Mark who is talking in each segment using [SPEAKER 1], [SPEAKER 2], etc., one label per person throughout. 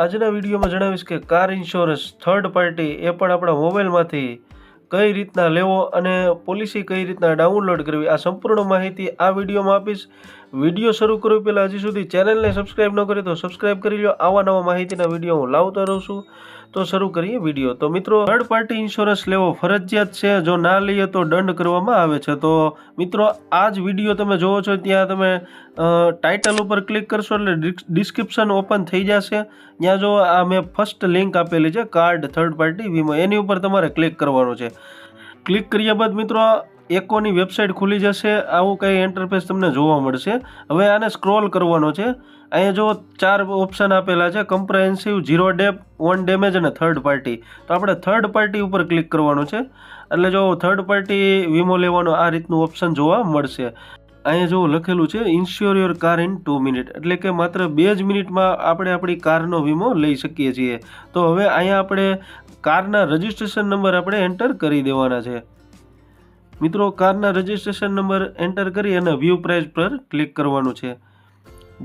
[SPEAKER 1] આજના વિડીયોમાં જણાવીશ કે કાર ઇન્સ્યોરન્સ થર્ડ પાર્ટી એ પણ આપણા મોબાઈલમાંથી કઈ રીતના લેવો અને પોલિસી કઈ રીતના ડાઉનલોડ કરવી, આ સંપૂર્ણ માહિતી આ વિડીયોમાં આપીશ. વીડિયો શરૂ કરવી પહેલાં હજી સુધી ચેનલને સબસ્ક્રાઈબ ન કરી તો સબસ્ક્રાઈબ કરી લો આવા નવા માહિતીના વીડિયો હું લાવતો રહું છું. તો શરૂ કરીએ વીડિયો તો મિત્રો થર્ડ પાર્ટી ઇન્સ્યોરન્સ લેવો ફરજિયાત છે. જો ના લઈએ તો દંડ કરવામાં આવે છે. તો મિત્રો આ જ વીડિયો તમે જોવો છો, ત્યાં તમે ટાઇટલ ઉપર ક્લિક કરશો એટલે ડિસ્ક્રિપ્શન ઓપન થઈ જશે. ત્યાં જો આ મેં ફર્સ્ટ લિંક આપેલી છે કાર્ડ થર્ડ પાર્ટી વીમો. એની ઉપર તમારે ક્લિક કરવાનું છે. ક્લિક કર્યા બાદ મિત્રો એકોની વેબસાઇટ ખુલી જશે, આવું કંઈ એન્ટરફેસ તમને જોવા મળશે. હવે આને સ્ક્રોલ કરવાનો છે. અહીંયા જો ચાર ઓપ્શન આપેલા છે comprehensive zero dep own damage અને થર્ડ પાર્ટી તો આપણે થર્ડ પાર્ટી ઉપર ક્લિક કરવાનું છે. એટલે જો થર્ડ પાર્ટી વીમો લેવાનો આ રીતનું ઓપ્શન જોવા મળશે. અહીંયા જો લખેલું છે insure your car in two minute એટલે કે માત્ર બે જ મિનિટમાં આપણે આપણી કારનો વીમો લઈ શકીએ છીએ. તો હવે અહીંયા આપણે કારના રજિસ્ટ્રેશન નંબર આપણે એન્ટર કરી દેવાના છે. મિત્રો, કારના રજિસ્ટ્રેશન નંબર એન્ટર કરી અને વ્યૂ પ્રાઇસ પર ક્લિક કરવાનું છે.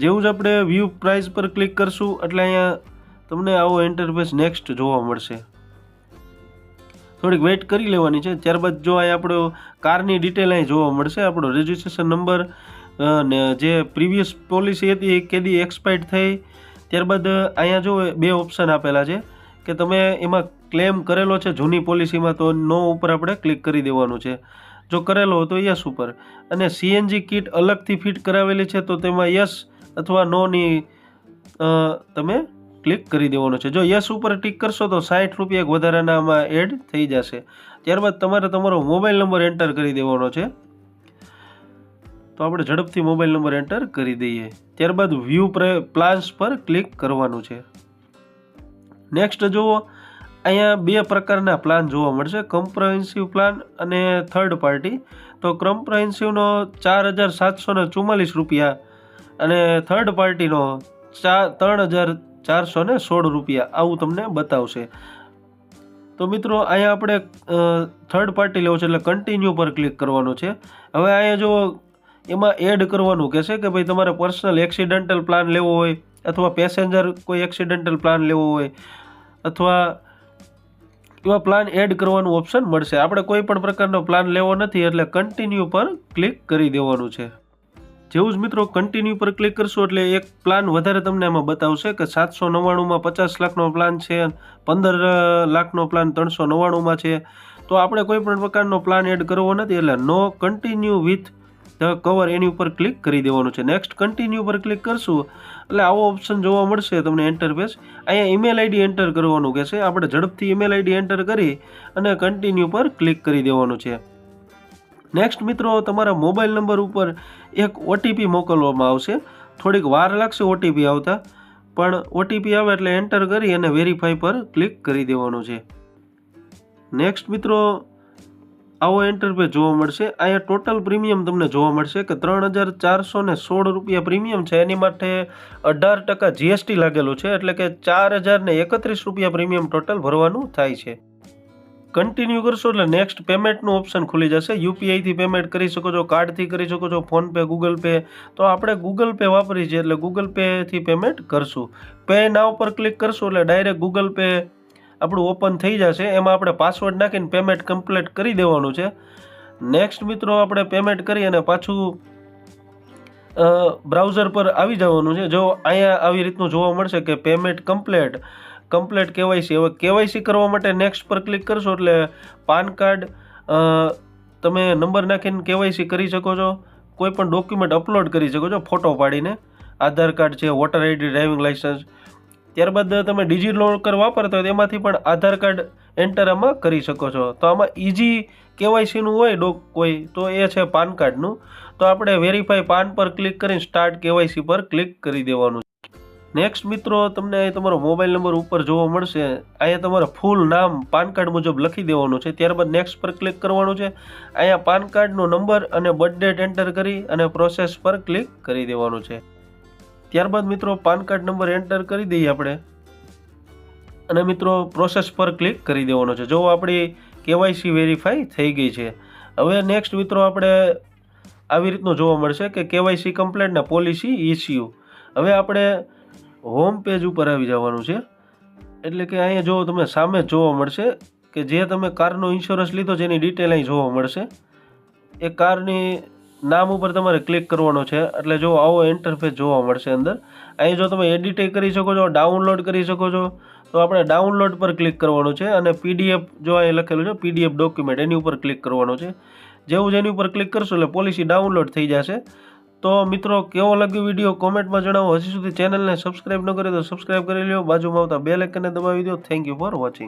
[SPEAKER 1] જેવું જ આપણે વ્યૂ પ્રાઇસ પર ક્લિક કરશું, એટલે અહીંયા તમને આવો ઇન્ટરફેસ નેક્સ્ટ જોવા મળશે. થોડીક વેઇટ કરી લેવાની છે. ત્યારબાદ જો અહીં આપણો કારની ડિટેલ અહીં જોવા મળશે, આપણો રજિસ્ટ્રેશન નંબર ને જે પ્રીવિયસ પોલિસી હતી એ કેદી એક્સપાયર્ડ થઈ. ત્યારબાદ અહીંયા જો બે ઓપ્શન આપેલા છે, કે તમે એમાં ક્લેમ કરેલો છે જૂની પોલિસીમાં, તો નો ઉપર આપણે ક્લિક કરી દેવાનું છે. જો કરેલો તો યસ ઉપર. અને સીએનજી કિટ અલગથી ફિટ કરાવેલી છે, તો તેમાં યસ અથવા નોની તમે ક્લિક કરી દેવાનો છે. જો યસ ઉપર ટિક કરશો, તો સાઠ રૂપિયા વધારાના આમાં એડ થઈ જશે. ત્યારબાદ તમારે તમારો મોબાઈલ નંબર એન્ટર કરી દેવાનો છે. તો આપણે ઝડપથી મોબાઈલ નંબર એન્ટર કરી દઈએ. ત્યારબાદ વ્યૂ પ્લાન્સ પર ક્લિક કરવાનું છે. નેક્સ્ટ જુઓ અહીંયા બે પ્રકારના પ્લાન જોવા મળશે. કમ્પ્રહેન્સિવ પ્લાન અને થર્ડ પાર્ટી તો કમ્પ્રહેન્સિવનો ચાર હજાર સાતસો ને ચુમ્માલીસ રૂપિયા અને થર્ડ પાર્ટીનો ચાર ત્રણ હજાર ચારસો ને સોળ રૂપિયા. આવું તમને બતાવશે. તો મિત્રો, અહીંયા આપણે થર્ડ પાર્ટી લેવો છે એટલે કન્ટિન્યુ પર ક્લિક કરવાનું છે. હવે અહીંયા જો એમાં એડ કરવાનું કહેશે કે ભાઈ તમારે પર્સનલ એક્સિડન્ટલ પ્લાન લેવો હોય અથવા પેસેન્જર કોઈ એક્સિડન્ટલ પ્લાન લેવો હોય અથવા એવા પ્લાન એડ કરવાનું ઓપ્શન મળશે. આપણે કોઈ પણ પ્રકારનો પ્લાન લેવો નથી એટલે કન્ટિન્યુ પર ક્લિક કરી દેવાનું છે. જેવું જ મિત્રો કન્ટિન્યુ પર ક્લિક કરશો એટલે એક પ્લાન વધારે તમને એમાં બતાવશે કે સાતસો નવ્વાણુંમાં પચાસ લાખનો પ્લાન છે, પંદર લાખનો પ્લાન ત્રણસો નવ્વાણુંમાં છે. તો આપણે કોઈ પણ પ્રકારનો પ્લાન એડ કરવો નથી એટલે નો કન્ટિન્યુ વિથ કવર એની ઉપર ક્લિક કરી દેવાનું છે. નેક્સ્ટ કન્ટિન્યુ પર ક્લિક કરશું. એટલે આવો ઓપ્શન જોવા મળશે તમને ઇન્ટરફેસ અહીંયા ઈમેલ આઈડી એન્ટર કરવાનું કહેશે આપણે ઝડપથી ઈમેલ આઈડી એન્ટર કરી અને કન્ટિન્યુ પર ક્લિક કરી દેવાનું છે. નેક્સ્ટ મિત્રો, તમારા મોબાઈલ નંબર ઉપર એક ઓટીપી મોકલવામાં આવશે. થોડીક વાર લાગશે ઓટીપી આવતા, પણ ઓટીપી આવે એટલે એન્ટર કરી અને વેરીફાઈ પર ક્લિક કરી દેવાનું છે. નેક્સ્ટ મિત્રો આવો ઇન્ટરફેસ જોવા મળશે. અહીંયા ટોટલ પ્રીમિયમ તમને જોવા મળશે કે ત્રણ હજાર ચારસો ને સોળ રૂપિયા પ્રીમિયમ છે. એની માટે અઢાર ટકા જીએસટી લાગેલું છે. એટલે કે ચાર હજાર ને એકત્રીસ રૂપિયા પ્રીમિયમ ટોટલ ભરવાનું થાય છે. કન્ટિન્યુ કરશો એટલે નેક્સ્ટ પેમેન્ટનું ઓપ્શન ખુલી જશે. યુપીઆઈથી પેમેન્ટ કરી શકો છો કાર્ડથી કરી શકો છો ફોનપે ગૂગલ પે તો આપણે ગૂગલ પે વાપરી છીએ એટલે ગૂગલ પેથી પેમેન્ટ કરશું. પે ના પર ક્લિક કરશું એટલે ડાયરેક્ટ ગૂગલ પે આપણું ઓપન થઈ જશે, એમાં આપણે પાસવર્ડ નાખીને પેમેન્ટ કમ્પ્લીટ કરી દેવાનું છે. નેક્સ્ટ મિત્રો, આપણે પેમેન્ટ કરી અને પાછું બ્રાઉઝર પર આવી જવાનું છે. જો અહીંયા આવી રીતનું જોવા મળશે કે પેમેન્ટ કમ્પ્લેટ કમ્પ્લેટ કેવાયસી હવે કેવાયસી કરવા માટે નેક્સ્ટ પર ક્લિક કરશો એટલે પાન કાર્ડ તમે નંબર નાખીને કેવાયસી કરી શકો છો. કોઈ પણ ડોક્યુમેન્ટ અપલોડ કરી શકો છો, ફોટો પાડીને. આધાર કાર્ડ છે વોટર આઈડી ડ્રાઇવિંગ લાઇસન્સ ત્યારબાદ તમે ડિજી લોકર વાપરતા હોય એમાંથી પણ આધાર કાર્ડ એન્ટર આમાં કરી શકો છો. તો આમાં ઇઝી કેવાયસીનું હોય ડોક કોઈ, તો એ છે પાન કાર્ડનું તો આપણે વેરીફાઈ પાન પર ક્લિક કરીને સ્ટાર્ટ કેવાયસી પર ક્લિક કરી દેવાનું નેક્સ્ટ મિત્રો, તમને અહીં તમારો મોબાઈલ નંબર ઉપર જોવા મળશે. અહીંયા તમારે ફૂલ નામ, પાન કાર્ડ મુજબ લખી દેવાનું છે. ત્યારબાદ નેક્સ્ટ પર ક્લિક કરવાનું છે. અહીંયા પાન કાર્ડનો નંબર અને બર્થ ડેટ એન્ટર કરી અને પ્રોસેસ પર ક્લિક કરી દેવાનું છે. ત્યારબાદ મિત્રો પાન કાર્ડ નંબર એન્ટર કરી દઈએ આપણે. અને મિત્રો પ્રોસેસ પર ક્લિક કરી દેવાનો છે. જો આપણી કેવાયસી વેરીફાઈ થઈ ગઈ છે. હવે નેક્સ્ટ મિત્રો આપણે આવી રીતનું જોવા મળશે કે કેવાયસી કમ્પ્લેટ ને પોલિસી ઇસ્યુ હવે આપણે હોમ પેજ ઉપર આવી જવાનું છે. એટલે કે અહીંયા જો તમે સામે જોવા મળશે કે જે તમે કારનો ઇન્સ્યોરન્સ લીધો છે એની ડિટેલ અહીં જોવા મળશે. એ કારની નામ ઉપર તમારે ક્લિક કરવાનો છે. એટલે જો આવો ઇન્ટરફેસ જોવા મળશે અંદર. અહીં જો તમે એડિટ કરી શકો છો ડાઉનલોડ કરી શકો છો, તો આપણે ડાઉનલોડ પર ક્લિક કરવાનું છે અને પીડીએફ જો અહીં લખેલું છે પીડીએફ ડોક્યુમેન્ટ એની ઉપર ક્લિક કરવાનું છે. જેવું જ એની ઉપર ક્લિક કરશો એટલે પોલિસી ડાઉનલોડ થઈ જશે. તો મિત્રો, કેવો લાગ્યો વીડિયો કોમેન્ટમાં જણાવો. હજી સુધી ચેનલને સબસ્ક્રાઇબ ન કરે તો સબસ્ક્રાઇબ કરી લો બાજુમાં આવતા બે લેકને દબાવી દો. Thank you for watching